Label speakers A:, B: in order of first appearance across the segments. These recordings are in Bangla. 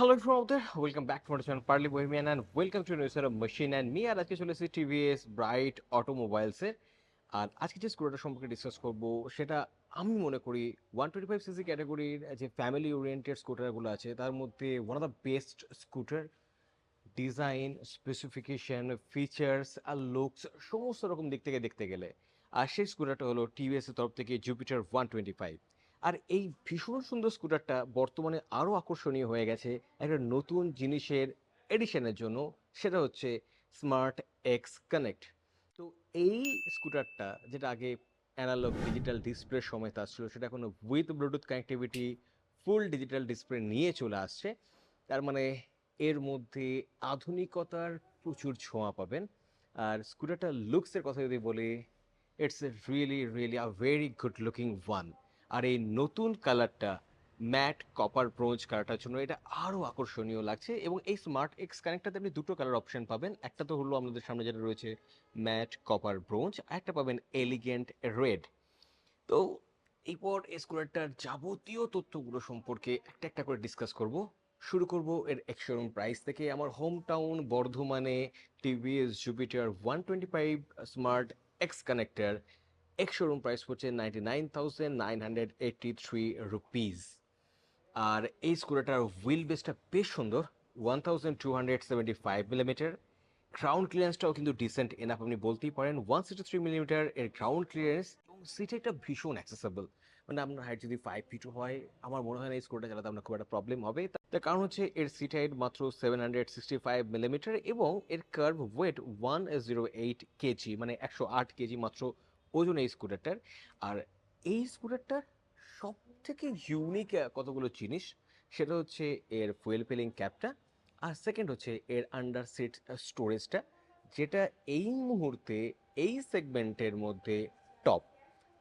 A: Hello ফ্রমদের welcome back to channel Pearly Bohemian and welcome to News Machine and me আর আজকে চলে এসেছি টিভিএস ব্রাইট অটোমোবাইলসের আর আজকে যে স্কুটারটা সম্পর্কে ডিসকাস করব, সেটা আমি মনে করি ওয়ান টোয়েন্টি ফাইভ সিসি ক্যাটাগরির যে ফ্যামিলি ওরিয়েন্টেড স্কুটারগুলো আছে, তার মধ্যে one of the best scooter design specification features R looks সমস্ত রকম দিক থেকে দেখতে গেলে। আর সেই স্কুটারটা হলো টিভিএস এর তরফ থেকে জুপিটার ওয়ান টোয়েন্টি ফাইভ আর এই ভীষণ সুন্দর স্কুটারটা বর্তমানে আরও আকর্ষণীয় হয়ে গেছে একটা নতুন জিনিসের এডিশনের জন্য, সেটা হচ্ছে স্মার্ট এক্স কানেক্ট তো এই স্কুটারটা যেটা আগে অ্যানালগ ডিজিটাল ডিসপ্লে সমেত আসছিল সেটা এখন with Bluetooth connectivity full digital display নিয়ে চলে আসছে। তার মানে এর মধ্যে আধুনিকতার প্রচুর ছোঁয়া পাবেন। আর স্কুটারটার লুকসের কথা যদি বলি it's a really really a very good looking one আর এই নতুন কালারটা ম্যাট, কপার, ব্রোঞ্জ কালারটার জন্য এটা আরও আকর্ষণীয় লাগছে এবং এই স্মার্ট এক্স কানেক্টটাতে আপনি দুটো কালার অপশন পাবেন। একটা তো হলো আমাদের সামনে যেটা রয়েছে ম্যাট, কপার, ব্রোঞ্জ, আর একটা পাবেন এলিগেন্ট রেড। তো এরপর এই স্কুটারটার যাবতীয় তথ্যগুলো সম্পর্কে একটা একটা করে ডিসকাস করব। শুরু করব এর এক্সশোরুম প্রাইস থেকে। আমার হোম টাউন বর্ধমানে TVS Jupiter one twenty five smart X connector ex showroom price পড়ছে ninety nine thousand nine hundred eighty three rupees আর এই স্কুটারটার হুইল বেসটা বেশ সুন্দর one thousand two hundred seventy five millimetre ground ক্লিয়ারেন্সটাও কিন্তু ডিসেন্ট এনাফ আপনি বলতেই পারেন। ওয়ান সিক্সটি থ্রি মিলিমিটার এর গ্রাউন্ড ক্লিয়ারেন্স এবং সিটটা ভীষণ অ্যাক্সেসেবল মানে আপনার হাইট যদি ফাইভ ফিট হয়, আমার মনে হয় না এই স্কুটার চালাতে আপনার খুব একটা প্রবলেম হবে। তার কারণ হচ্ছে এর সিট হাইট মাত্র seven hundred sixty five millimetre এবং এর kerb weight one zero eight kg মানে একশো আট কেজি মাত্র ওজন এই স্কুটারটার। আর এই স্কুটারটার সব থেকে ইউনিক কতগুলো জিনিস? সেটা হচ্ছে এর ফুয়েল ফিলিং ক্যাপটা আর সেকেন্ড হচ্ছে এর আন্ডার সিট স্টোরেজটা যেটা এই মুহূর্তে এই সেগমেন্টের মধ্যে top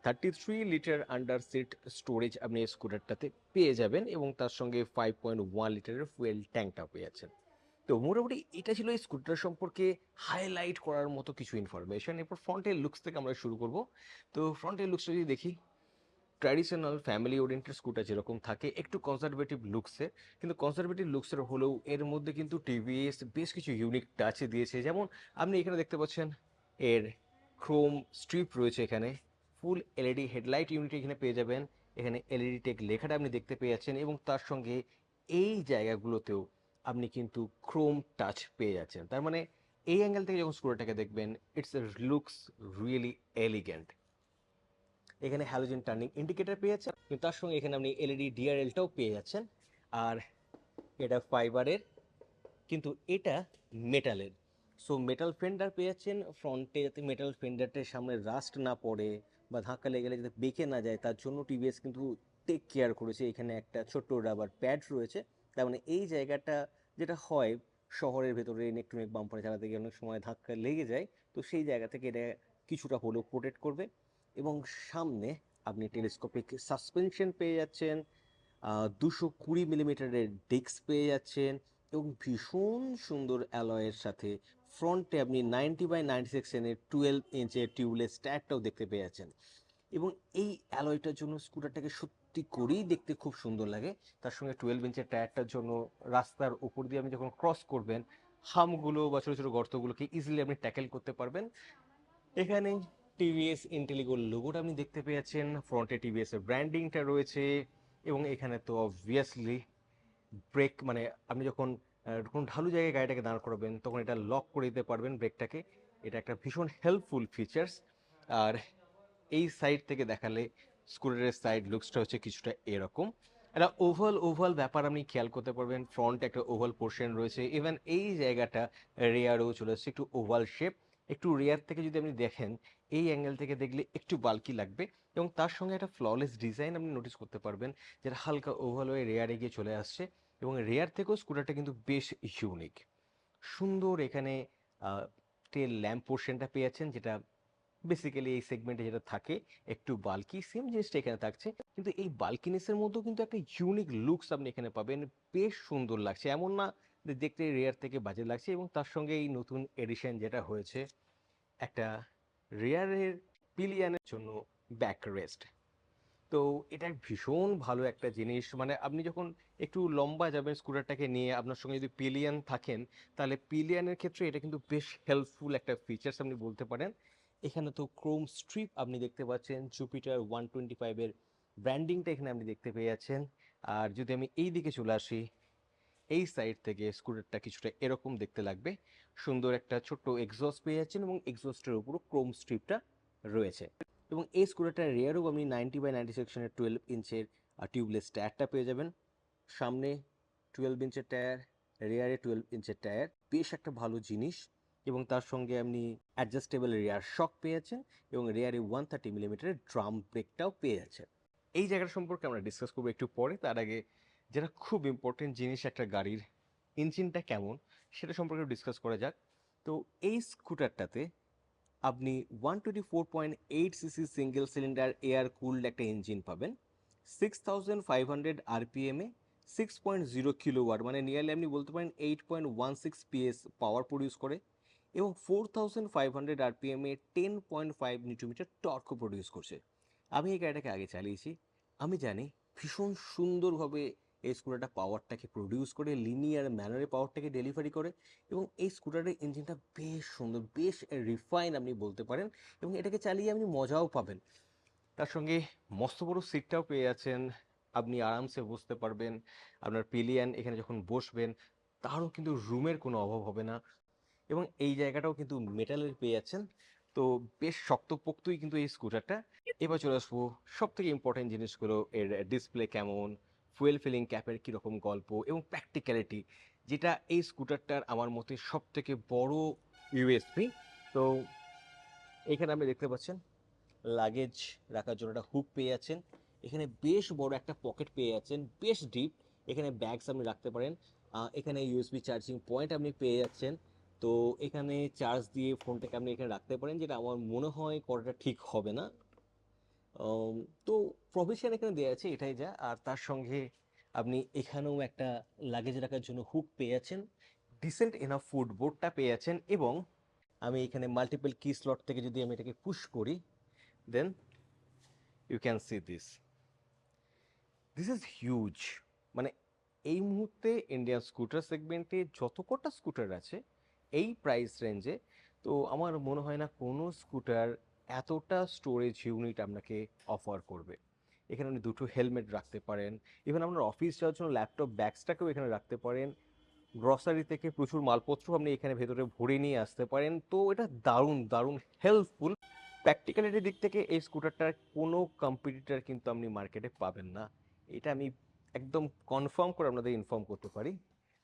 A: thirty three litre under seat storage আপনি এই স্কুটারটাতে পেয়ে যাবেন এবং তার সঙ্গে ফাইভ পয়েন্ট ওয়ান লিটারের ফুয়েল ট্যাঙ্কটা পেয়ে যাচ্ছেন। তো মোটামুটি এটা ছিল এই স্কুটার সম্পর্কে হাইলাইট করার মতো কিছু ইনফরমেশন এরপর ফ্রন্টের লুকস থেকে আমরা শুরু করব। তো ফ্রন্টের লুকসটা যদি দেখি ট্র্যাডিশনাল ফ্যামিলি ওরিয়েন্টেড স্কুটার যেরকম থাকে, একটু কনজারভেটিভ লুকসে কিন্তু কনজারভেটিভ লুকসের হলেও এর মধ্যে কিন্তু টিভিএস বেশ কিছু ইউনিক টাচ দিয়েছে। যেমন আপনি এখানে দেখতে পাচ্ছেন, এর ক্রোম স্ট্রিপ রয়েছে এখানে। ফুল এলইডি হেডলাইট ইউনিট এখানে পেয়ে যাবেন। এখানে এলইডি টেক লেখাটা আপনি দেখতে পেয়ে যাচ্ছেন এবং তার সঙ্গে এই জায়গাগুলোতেও কিন্তু ক্রোম টাচ পেয়ে যাচ্ছেন। তার মানে এই অ্যাঙ্গেল থেকে যখন স্কুটারটাকে দেখবেন ইটস লুকস রিয়েলি এলিগেন্ট এখানে হ্যালোজেন টার্নিং ইন্ডিকেটার পেয়ে যাচ্ছেন। কিন্তু তার সঙ্গে এখানে আপনি এলইডি ডিআরএলটাও পেয়ে যাচ্ছেন। আর এটা ফাইবারের কিন্তু এটা মেটালের সো মেটাল ফেন্ডার পেয়ে যাচ্ছেন। ফ্রন্টে যাতে মেটাল ফেন্ডারটার সামনে রাস্ট না পড়ে বা ধাক্কা লেগে গেলে যাতে বেঁকে না যায়, তার জন্য টিভিএস কিন্তু টেক কেয়ার করেছে। এখানে একটা ছোট্ট রাবার প্যাড রয়েছে। তার মানে এই জায়গাটা যেটা হয় শহরের ভেতরে ইলেকট্রনিক বাম্পারে চালাতে গিয়ে অনেক সময় ধাক্কা লেগে যায়, তো সেই জায়গা থেকে এটা কিছুটা হলেও প্রোটেক্ট করবে এবং সামনে আপনি টেলিস্কোপিক সাসপেনশন পেয়ে যাচ্ছেন দুশো কুড়ি মিলিমিটারের ডিস্ক পেয়ে যাচ্ছেন এবং ভীষণ সুন্দর অ্যালয়ের সাথে ফ্রন্টে আপনি নাইনটি বাই নাইনটি সিক্স এনের টুয়েলভ ইঞ্চের টিউবলেস টায়ারটাও দেখতে পেয়ে যাচ্ছেন। এবং এই অ্যালয়টার জন্য স্কুটারটাকে সত্যি করেই দেখতে খুব সুন্দর লাগে। তার সঙ্গে টুয়েলভ ইঞ্চের টায়ারটার জন্য রাস্তার উপর দিয়ে আপনি যখন ক্রস করবেন, হামগুলো বা ছোটো ছোটো গর্তগুলোকে ইজিলি আপনি ট্যাকেল করতে পারবেন। এখানে টিভিএস ইন্টেলিগোর লোগোটা আপনি দেখতে পেয়েছেন ফ্রন্টে টিভিএস এর ব্র্যান্ডিংটা রয়েছে এবং এখানে তো অবভিয়াসলি ব্রেক মানে আপনি যখন কোনো ঢালু জায়গায় গাড়িটাকে দাঁড় করাবেন, তখন এটা লক করে দিতে পারবেন ব্রেকটাকে এটা একটা ভীষণ হেল্পফুল ফিচার্স আর এই সাইড থেকে দেখালে স্কুটারের সাইড লুকসটা হচ্ছে কিছুটা এরকম। একটা ওভাল ওভাল ব্যাপার আপনি খেয়াল করতে পারবেন। ফ্রন্ট একটা ওভাল পোর্শন রয়েছে। ইভেন এই জায়গাটা রেয়ারও চলে আসছে, একটু ওভাল শেপ একটু রেয়ার থেকে যদি আপনি দেখেন, এই অ্যাঙ্গেল থেকে দেখলে একটু বাল্কি লাগবে এবং তার সঙ্গে একটা ফ্ললেস ডিজাইন আপনি নোটিস করতে পারবেন যেটা হালকা ওভাল হয়ে রেয়ারে গিয়ে চলে আসছে এবং রেয়ার থেকেও স্কুটারটা কিন্তু বেশ ইউনিক সুন্দর এখানে টেল ল্যাম্প পোর্শনটা পেয়েছেন, যেটা বেসিক্যালি এই সেগমেন্টে যেটা থাকে, একটু বাল্কি সেম জিনিসটা এখানে থাকছে। কিন্তু এই বাল্কিনেসের মধ্যেও কিন্তু একটা ইউনিক লুকস আপনি এখানে পাবেন। বেশ সুন্দর লাগছে। এমন না দেখতে রেয়ার থেকে বাজে লাগছে এবং তার সঙ্গে এই নতুন এডিশন যেটা হয়েছে, একটা রেয়ারের পিলিয়ানের জন্য ব্যাক রেস্ট তো এটা ভীষণ ভালো একটা জিনিস। মানে আপনি যখন একটু লম্বা যাবেন স্কুটারটাকে নিয়ে, আপনার সঙ্গে যদি পিলিয়ান থাকেন, তাহলে পিলিয়নের ক্ষেত্রে এটা কিন্তু বেশ হেল্পফুল একটা ফিচার্স আপনি বলতে পারেন। এখানে তো ক্রোম স্ট্রিপ আপনি দেখতে পাচ্ছেন জুপিটার ওয়ান টোয়েন্টি ফাইভের ব্র্যান্ডিংটা এখানে আপনি দেখতে পেয়ে যাচ্ছেন আর যদি আমি এই দিকে চলে আসি, এই সাইড থেকে স্কুটারটা কিছুটা এরকম দেখতে লাগবে। সুন্দর একটা ছোট্ট এক্সস্ট পেয়ে যাচ্ছেন এবং এক্সস্টের উপরও ক্রোম স্ট্রিপটা রয়েছে। এবং এই স্কুটারটার রেয়ারও আপনি নাইনটি বাই নাইনটি সেকশনের টুয়েলভ ইঞ্চের টিউবলেস টায়ারটা পেয়ে যাবেন। সামনে টুয়েলভ ইঞ্চের টায়ার রেয়ারে টুয়েলভ ইঞ্চের টায়ার বেশ একটা ভালো জিনিস। এবং তার সঙ্গে আপনি অ্যাডজাস্টেবল রেয়ার শক পেয়ে যাচ্ছেন এবং রেয়ারে ওয়ান থার্টি মিলিমিটারের ড্রাম ব্রেকটাও পেয়ে যাচ্ছেন এই জায়গাটা সম্পর্কে আমরা ডিসকাস করব একটু পরে। তার আগে যেটা খুব ইম্পর্টেন্ট জিনিস একটা গাড়ির ইঞ্জিনটা কেমন সেটা সম্পর্কে ডিসকাস করা যাক। তো এই স্কুটারটাতে আপনি one twenty four point eight CC single cylinder air cooled একটা ইঞ্জিন পাবেন। সিক্স থাউজেন্ড ফাইভ হান্ড্রেড আরপিএমে six point zero kilowatt মানে নিয়ারলি আপনি বলতে পারেন eight point one six PS power produce করে। এবং four thousand five hundred আরপিএমে ten point five newton metre টর্কও produce করছে। আমি এই গাড়িটাকে আগে চালিয়েছি। আমি জানি ভীষণ সুন্দরভাবে এই স্কুটারটা পাওয়ারটাকে প্রডিউস করে লিনিয়ার ম্যানারে পাওয়ারটাকে ডেলিভারি করে এবং এই স্কুটারের ইঞ্জিনটা বেশ সুন্দর, বেশ রিফাইন আপনি বলতে পারেন এবং এটাকে চালিয়ে আপনি মজাও পাবেন। তার সঙ্গে মস্ত বড় সিটটাও পেয়ে যাচ্ছেন। আপনি আরামসে বসতে পারবেন। আপনার পিলিয়ান এখানে যখন বসবেন, তারও কিন্তু রুমের কোনো অভাব হবে না। এবং এই জায়গাটাও কিন্তু মেটালের পেয়ে যাচ্ছেন। তো বেশ শক্তপোক্তই কিন্তু এই স্কুটারটা। এবার চলে আসব সব থেকে ইম্পর্টেন্ট জিনিসগুলো, এর ডিসপ্লে কেমন ফুয়েল ফিলিং ক্যাপের কীরকম গল্প এবং প্র্যাকটিক্যালিটি যেটা এই স্কুটারটার আমার মতে সব থেকে বড় ইউএসপি তো এখানে আপনি দেখতে পাচ্ছেন লাগেজ রাখার জন্য একটা হুক পেয়ে যাচ্ছেন। এখানে বেশ বড় একটা পকেট পেয়ে যাচ্ছেন, বেশ ডিপ এখানে ব্যাগস আপনি রাখতে পারেন। এখানে ইউএসবি চার্জিং পয়েন্ট আপনি পেয়ে যাচ্ছেন। তো এখানে চার্জ দিয়ে ফোনটাকে আপনি এখানে রাখতে পারেন, যেটা আমার মনে হয় করাটা ঠিক হবে না। তো প্রভিশন এখানে দেওয়া আছে, এটাই যা। আর তার সঙ্গে আপনি এখানেও একটা লাগেজ রাখার জন্য হুক পেয়ে যাচ্ছেন ডিসেন্ট এনাফ ফুড বোর্ডটা পেয়ে যাচ্ছেন এবং আমি এখানে মাল্টিপল কি স্লট থেকে যদি আমি এটাকে পুশ করি then you can see this this is huge মানে এই মুহূর্তে ইন্ডিয়ান স্কুটার সেগমেন্টে যত কটা স্কুটার আছে এই প্রাইস রেঞ্জে তো আমার মনে হয় না কোনো স্কুটার এতটা স্টোরেজ ইউনিট আপনাকে অফার করবে। এখানে আপনি দুটো হেলমেট রাখতে পারেন ইভেন আপনার অফিস যাওয়ার জন্য ল্যাপটপ ব্যাগসটাকেও এখানে রাখতে পারেন। গ্রসারি থেকে প্রচুর মালপত্র আপনি এখানে ভেতরে ভরে নিয়ে আসতে পারেন, তো এটা দারুণ দারুণ হেল্পফুল প্র্যাকটিক্যালিটির দিক থেকে এই স্কুটারটার কোনো কম্পিটিটার কিন্তু আপনি মার্কেটে পাবেন না। এটা আমি একদম কনফার্ম করে আপনাদের ইনফর্ম করতে পারি,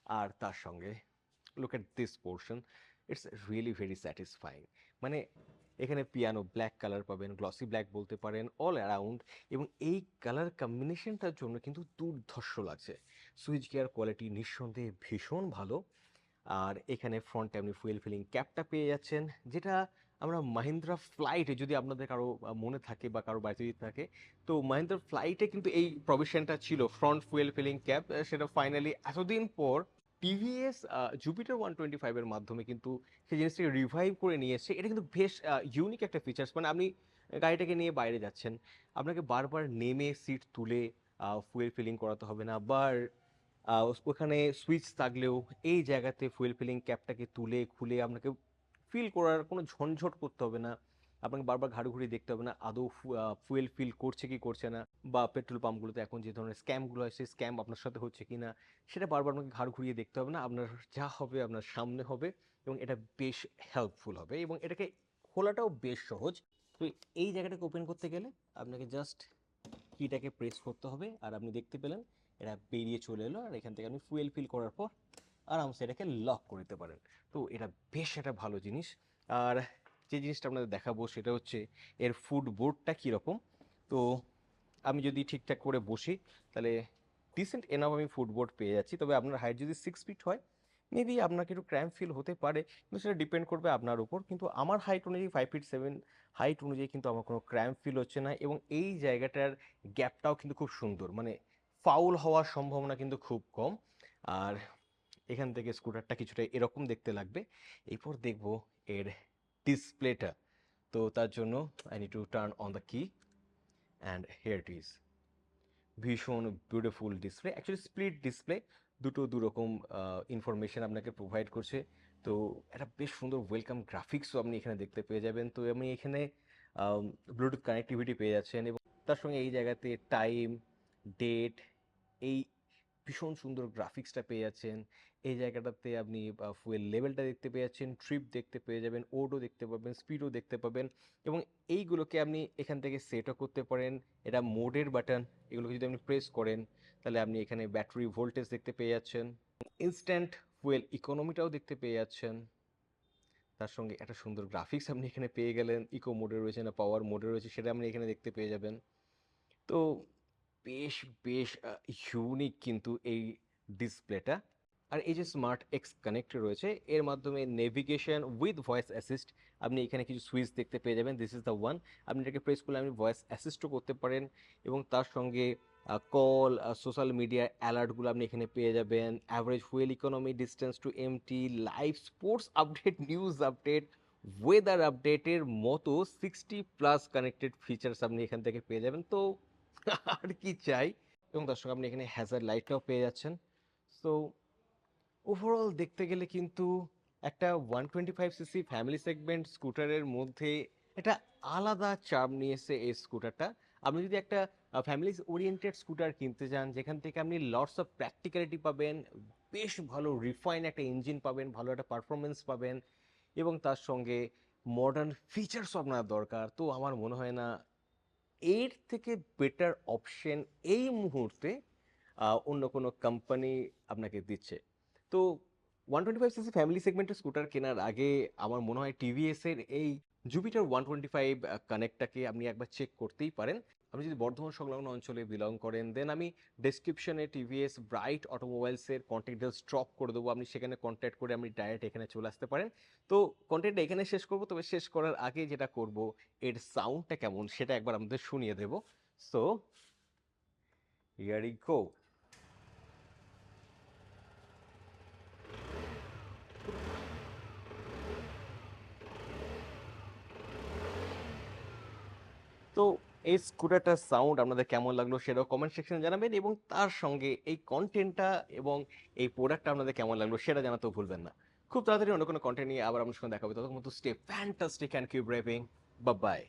A: আর তার সঙ্গে look at this portion it's really very satisfying মানে এখানে পিয়ানো ব্ল্যাক কালার পাবেন গ্লসি ব্ল্যাক বলতে পারেন অল অ্যারাউন্ড এবং এই কালার কম্বিনেশনটার জন্য কিন্তু দুর্ধর্ষ লাগছে। সুইচ গিয়ার কোয়ালিটি নিঃসন্দেহে ভীষণ ভালো। আর এখানে ফ্রন্টে আপনি ফুয়েল ফিলিং ক্যাপটা পেয়ে যাচ্ছেন, যেটা আমরা মাহিন্দ্রা ফ্লাইটে যদি আপনাদের কারও মনে থাকে বা কারও বাড়িতে যদি থাকে, তো মাহিন্দ্রা ফ্লাইটে কিন্তু এই প্রভিশনটা ছিল ফ্রন্ট ফুয়েল ফিলিং ক্যাপ সেটা ফাইনালি এতদিন পর টিভিএস জুপিটার ওয়ান টোয়েন্টি ফাইভের মাধ্যমে কিন্তু সেই জিনিসটাকে রিভাইভ করে নিয়ে এসেছে। এটা কিন্তু বেশ ইউনিক একটা ফিচার্স মানে আপনি গাড়িটাকে নিয়ে বাইরে যাচ্ছেন আপনাকে বারবার নেমে সিট তুলে ফুয়েল ফিলিং করাতে হবে না। আহ, ওখানে সুইচ থাকলেও এই জায়গাতে ফুয়েল ফিলিং ক্যাপটাকে তুলে খুলে আপনাকে ফিল করার কোনো ঝনঝট করতে হবে না। আপনাকে বারবার ঘাড়ু ঘুরিয়ে দেখতে হবে না। আদৌ ফুয়েল ফিল করছে কি করছে না বা পেট্রোল পাম্পগুলোতে এখন যে ধরনের স্ক্যামগুলো হয় সেই স্ক্যাম আপনার সাথে হচ্ছে কি না, সেটা বারবার আপনাকে ঘাড় ঘুরিয়ে দেখতে হবে না। আপনার যা হবে আপনার সামনে হবে এবং এটা বেশ হেল্পফুল হবে এবং এটাকে খোলাটাও বেশ সহজ। তো এই জায়গাটাকে ওপেন করতে গেলে আপনাকে জাস্ট কিটাকে প্রেস করতে হবে আর আপনি দেখতে পেলেন এটা বেরিয়ে চলে এলো আর এখান থেকে আপনি ফুয়েল ফিল করার পর আরামসে এটাকে লক করে পারেন। তো এটা বেশ একটা ভালো জিনিস। আর যে জিনিসটা আপনাদের দেখাবো সেটা হচ্ছে এর ফুড বোর্ডটা কীরকম। তো আমি যদি ঠিকঠাক করে বসি, তাহলে ডিসেন্ট এনাফ আমি ফুটবোর্ড পেয়ে যাচ্ছি। তবে আপনার হাইট যদি সিক্স ফিট হয় মেবি আপনাকে একটু ক্র্যাম্প ফিল হতে পারে, কিন্তু সেটা ডিপেন্ড করবে আপনার উপর। কিন্তু আমার হাইট অনুযায়ী ফাইভ ফিট সেভেন হাইট অনুযায়ী কিন্তু আমার কোনো ক্র্যাম্প ফিল হচ্ছে না এবং এই জায়গাটার গ্যাপটাও কিন্তু খুব সুন্দর। মানে ফাউল হওয়ার সম্ভাবনা কিন্তু খুব কম। আর এখান থেকে স্কুটারটা কিছুটা এরকম দেখতে লাগবে। এরপর দেখব এর ডিসপ্লেটা তো তার জন্য I need to turn on the key and here it is ভীষণ beautiful display actually split display দুটো দুরকম ইনফরমেশন আপনাকে প্রোভাইড করছে। তো একটা বেশ সুন্দর ওয়েলকাম গ্রাফিক্সও আপনি এখানে দেখতে পেয়ে যাবেন। তো আপনি এখানে ব্লুটুথ কানেক্টিভিটি পেয়ে যাচ্ছেন এবং তার সঙ্গে এই জায়গাতে টাইম ডেট এই ভীষণ সুন্দর গ্রাফিক্সটা পেয়ে যাচ্ছেন। এই জায়গাটাতে আপনি ফুয়েল লেভেলটা দেখতে পেয়ে যাচ্ছেন ট্রিপ দেখতে পেয়ে যাবেন ওডও দেখতে পাবেন স্পিডও দেখতে পাবেন এবং এইগুলোকে আপনি এখান থেকে সেটও করতে পারেন। এটা মোডের বাটন এগুলোকে যদি আপনি প্রেস করেন, তাহলে আপনি এখানে ব্যাটারি ভোল্টেজ দেখতে পেয়ে যাচ্ছেন। ইনস্ট্যান্ট ফুয়েল ইকোনমিটাও দেখতে পেয়ে যাচ্ছেন। তার সঙ্গে একটা সুন্দর গ্রাফিক্স আপনি এখানে পেয়ে গেলেন। ইকো মোডে রয়েছে না পাওয়ার মোডে রয়েছে, সেটা আপনি এখানে দেখতে পেয়ে যাবেন। তো বেশ বেশ ইউনিক কিন্তু এই ডিসপ্লেটা আর এই যে স্মার্ট এক্স কানেক্ট রয়েছে, এর মাধ্যমে নেভিগেশন উইথ ভয়েস অ্যাসিস্ট আপনি এখানে কিছু সুইচ দেখতে পেয়ে যাবেন দিস ইজ দ্য ওয়ান আপনি এটাকে প্রেস করলে আপনি ভয়েস অ্যাসিস্টও করতে পারেন এবং তার সঙ্গে কল সোশ্যাল মিডিয়া অ্যালার্টগুলো আপনি এখানে পেয়ে যাবেন। Average fuel economy distance to empty live sports update news update weather আপডেটের মতো সিক্সটি প্লাস কানেক্টেড ফিচার্স আপনি এখান থেকে পেয়ে যাবেন। তো আর কি চাই? এবং সঙ্গে আপনি এখানে হ্যাজার লাইটটাও পেয়ে যাচ্ছেন। সো ওভারঅল দেখতে গেলে কিন্তু একটা one twenty five CC family segment স্কুটারের মধ্যে একটা আলাদা চার্ম নিয়ে এসে এই স্কুটারটা আপনি যদি একটা ফ্যামিলি ওরিয়েন্টেড স্কুটার কিনতে চান যেখান থেকে আপনি লটস অফ প্র্যাকটিক্যালিটি পাবেন, বেশ ভালো রিফাইন একটা ইঞ্জিন পাবেন, ভালো একটা পারফরমেন্স পাবেন এবং তার সঙ্গে মডার্ন ফিচার্সও আপনার দরকার। তো আমার মনে হয় না এর থেকে বেটার অপশন এই মুহূর্তে অন্য কোনো কোম্পানি আপনাকে দিচ্ছে। তো one twenty five CC family সেগমেন্টের স্কুটার কেনার আগে আমার মনে হয় টিভিএসের এই জুপিটার ওয়ান টোয়েন্টি ফাইভ কানেক্টটাকে আপনি একবার চেক করতেই পারেন। আপনি যদি বর্ধমান সংলগ্ন অঞ্চলে বিলং করেন দেন আমি ডেসক্রিপশনে টিভিএস ব্রাইট অটোমোবাইলসের কন্ট্যাক্ট ডিটেলস ড্রপ করে দেবো। আপনি সেখানে কন্ট্যাক্ট করে আপনি ডাইরেক্ট এখানে চলে আসতে পারেন। তো কন্টেন্টটা এখানে শেষ করব, তবে শেষ করার আগে যেটা করব, এর সাউন্ডটা কেমন সেটা একবার আমাদের শুনিয়ে দেব। সো ইয়ারি গো তো এই স্কুটারটার সাউন্ড আপনাদের কেমন লাগল সেটাও কমেন্ট সেকশনে জানাবেন এবং তার সঙ্গে এই কন্টেন্টটা এবং এই প্রোডাক্টটা আপনাদের কেমন লাগল সেটা জানাতেও ভুলবেন না। খুব তাড়াতাড়ি অন্য কোনো কন্টেন্ট নিয়ে আবার আপনার সঙ্গে দেখা তখন মতো stay fantastic and cube repping bye